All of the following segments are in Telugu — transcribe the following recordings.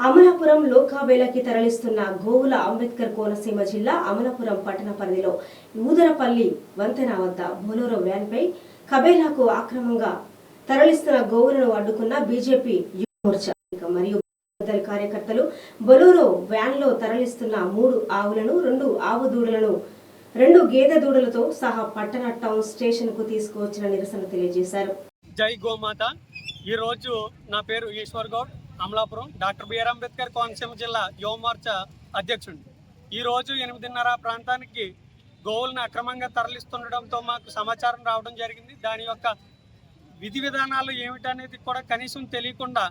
అమలాపురం లోకాబేలకి తరలిస్తున్న గోవుల అంబేద్కర్ కోనసీమ జిల్లా అమలాపురం పట్టణ పరిధిలో ఊదరపల్లి వంతెన వద్ద బోలోరో వ్యాన్పై కబేలాకు ఆక్రమంగా తరలిస్తున్న గోవులను అడ్డుకున్న బీజేపీ యువ మోర్చా మరియు కార్యకర్తలు బొలోరో వ్యాన్లో తరలిస్తున్న మూడు ఆవులను రెండు ఆవు దూడలను రెండు గేదె దూడలతో సహా పట్టణ టౌన్ స్టేషన్కు తీసుకువచ్చిన నిరసన తెలియజేశారు. జై గోమాత. ఈరోజు నా పేరు ఈశ్వర్ గౌడ్. అమలాపురం డాక్టర్ బిఆర్ అంబేద్కర్ కోనసీమ జిల్లా యువమోర్చా అధ్యక్షుడు. ఈరోజు ఎనిమిదిన్నర ప్రాంతానికి గోవులను అక్రమంగా తరలిస్తుండడంతో మాకు సమాచారం రావడం జరిగింది. దాని యొక్క విధి విధానాలు ఏమిటనేది కూడా కనీసం తెలియకుండా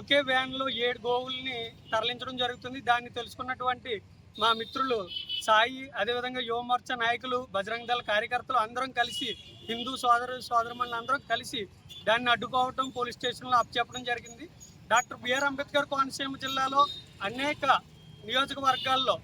ఒకే వ్యాన్లో ఏడు గోవుల్ని తరలించడం జరుగుతుంది. దాన్ని తెలుసుకున్నటువంటి మా మిత్రులు సాయి అదేవిధంగా యువమోర్చా నాయకులు బజరంగ దళ కార్యకర్తలు అందరం కలిసి హిందూ సోదరు సోదరుమణులు అందరం కలిసి దాన్ని అడ్డుకోవటం పోలీస్ స్టేషన్లో అప్పచెప్పడం జరిగింది. డాక్టర్ బిఆర్ అంబేద్కర్ కోనసీమ జిల్లాలో అనేక నియోజకవర్గాల్లో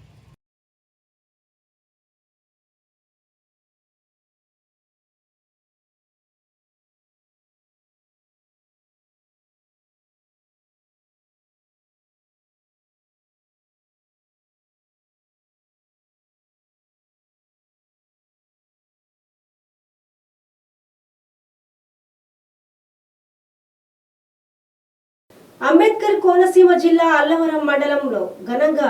అంబేద్కర్ కోనసీమ జిల్లా అల్లవరం మండలంలో ఘనంగా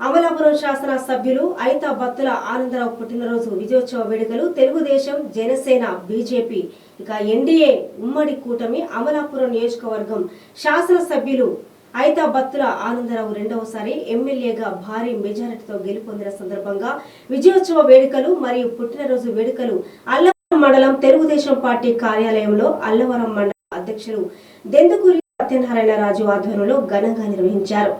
అమలాపురం శాసన సభ్యులు ఐతా భక్తుల ఆనందరావు పుట్టినరోజు విజయోత్సవ వేడుకలు తెలుగుదేశం జనసేన బీజేపీ ఇక ఎన్డీఏ ఉమ్మడి కూటమి అమలాపురం నియోజకవర్గం శాసన సభ్యులు ఐతా భక్తుల ఆనందరావు రెండవసారి ఎమ్మెల్యేగా భారీ మెజారిటీతో గెలుపొందిన సందర్భంగా విజయోత్సవ వేడుకలు మరియు పుట్టినరోజు వేడుకలు అల్లవరం మండలం తెలుగుదేశం పార్టీ కార్యాలయంలో అల్లవరం మండల అధ్యక్షులు దెందుకూరి సత్యనారాయణ రాజు ఆధ్వర్యంలో ఘనంగా నిర్వహించారు.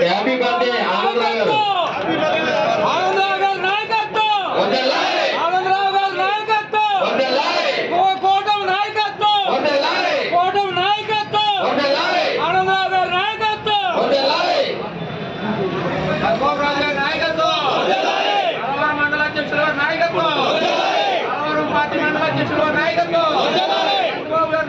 హ్యాపీ బర్త్డే ఆనందరావు గారు ఆనందరావు గారి నాయకత్వం వందలాయ్ ఆనందరావు గారి నాయకత్వం వందలాయ్ కో- కూటమి నాయకత్వం వందలాయ్ కూటమి నాయకత్వం వందలాయ్ ఆనందరావు గారి నాయకత్వం వందలాయ్ గోపరాజు గారి నాయకత్వం అలవారు మండల అధ్యక్షుల గారి నాయకత్వం అలవారు పార్టీ మండల అధ్యక్షుల గారి నాయకత్వం చంద్రబాబు గారి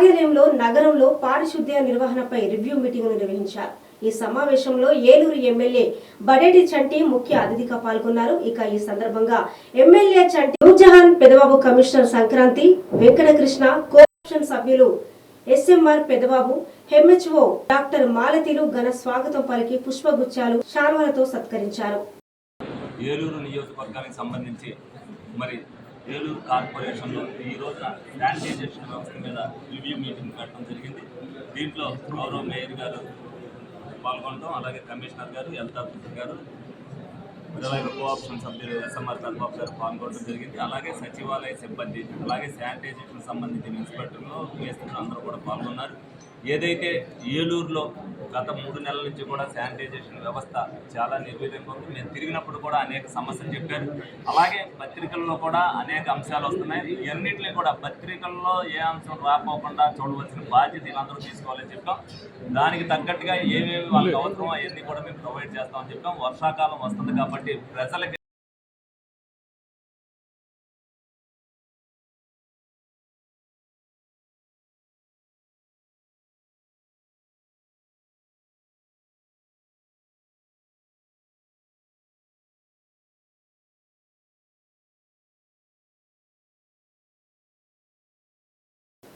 కార్యాలయంలో నగరంలో పారిశుద్ధ్య నిర్వహణపై రివ్యూ మీటింగ్ నిర్వహించారు. ఈ సమావేశంలో ఏలూరు ఎమ్మెల్యే బడేటి చంటి ముఖ్య అతిథిగా పాల్గొన్నారు. ఇక ఈ సందర్భంగా MLA Chanti Noorjahan Pedababu commissioner Sankranti Venkatakrishna co-option సభ్యులు ఎస్ఎంఆర్ పెదబాబు హెచ్ఓ డాక్టర్ మాలతిలు ఘన స్వాగతం పలికి పుష్పగుచ్చాలు శాల్వలతో సత్కరించారు. ఏలూరు నియోజకవర్గానికి సంబంధించి మరి ఏలూరు కార్పొరేషన్లో ఈ రోజున శానిటైజేషన్ వ్యవస్థ మీద రివ్యూ మీటింగ్ పెట్టడం జరిగింది. దీంట్లో గౌరవ మేయర్ గారు పాల్గొనడం అలాగే కమిషనర్ గారు హెల్త్ ఆఫీసర్ గారు అలాగే కోఆప్షన్ సభ్యులు ఎస్ఎంఆర్ కల్బాబు గారు పాల్గొనడం జరిగింది. అలాగే సచివాలయ సిబ్బంది అలాగే శానిటైజేషన్ సంబంధించిన ఇన్స్పెక్టర్లు మేస్త్రులు అందరూ కూడా పాల్గొన్నారు. ఏదైతే ఏలూరులో గత మూడు నెలల నుంచి కూడా శానిటైజేషన్ వ్యవస్థ చాలా నిర్వీర్యంగా ఉంది. మేము తిరిగినప్పుడు కూడా అనేక సమస్యలు చెప్పారు. అలాగే పత్రికల్లో కూడా అనేక అంశాలు వస్తున్నాయి. ఇవన్నింటినీ కూడా పత్రికల్లో ఏ అంశం రాకపోకుండా చూడవలసిన బాధ్యత వీళ్ళందరూ తీసుకోవాలని చెప్పాం. దానికి తగ్గట్టుగా ఏమేమి వాళ్ళకి అవసరమో అవన్నీ కూడా మేము ప్రొవైడ్ చేస్తామని చెప్పాం. వర్షాకాలం వస్తుంది కాబట్టి ప్రజలకి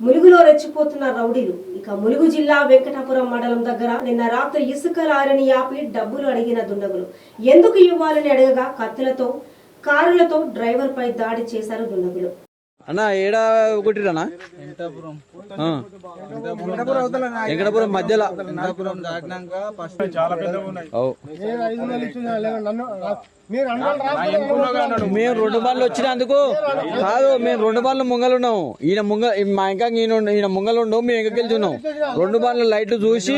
ములుగులో రెచ్చిపోతున్న రౌడీలు. ఇక ములుగు జిల్లా వెంకటాపురం మండలం దగ్గర నిన్న రాత్రి ఇసుక లారని ఆపి డబ్బులు అడిగిన దుండగులు. ఎందుకు ఇవ్వాలని అడగగా కత్తులతో కారులతో డ్రైవర్ పై దాడి చేశారు దుండగులు. అన్న ఏడా కొట్టిరన్నా ఆ. వెంకటాపురం మధ్యలో. మేము రెండు బండ్లు వచ్చినందుకు కాదు మేము రెండు బండ్లు ముంగలున్నాము ఈయన ముంగ మా ఇంకా ఈయన ఈయన ముంగలుండు మేము ఇంకా గెలుచున్నాం రెండు బండ్ల లైట్లు చూసి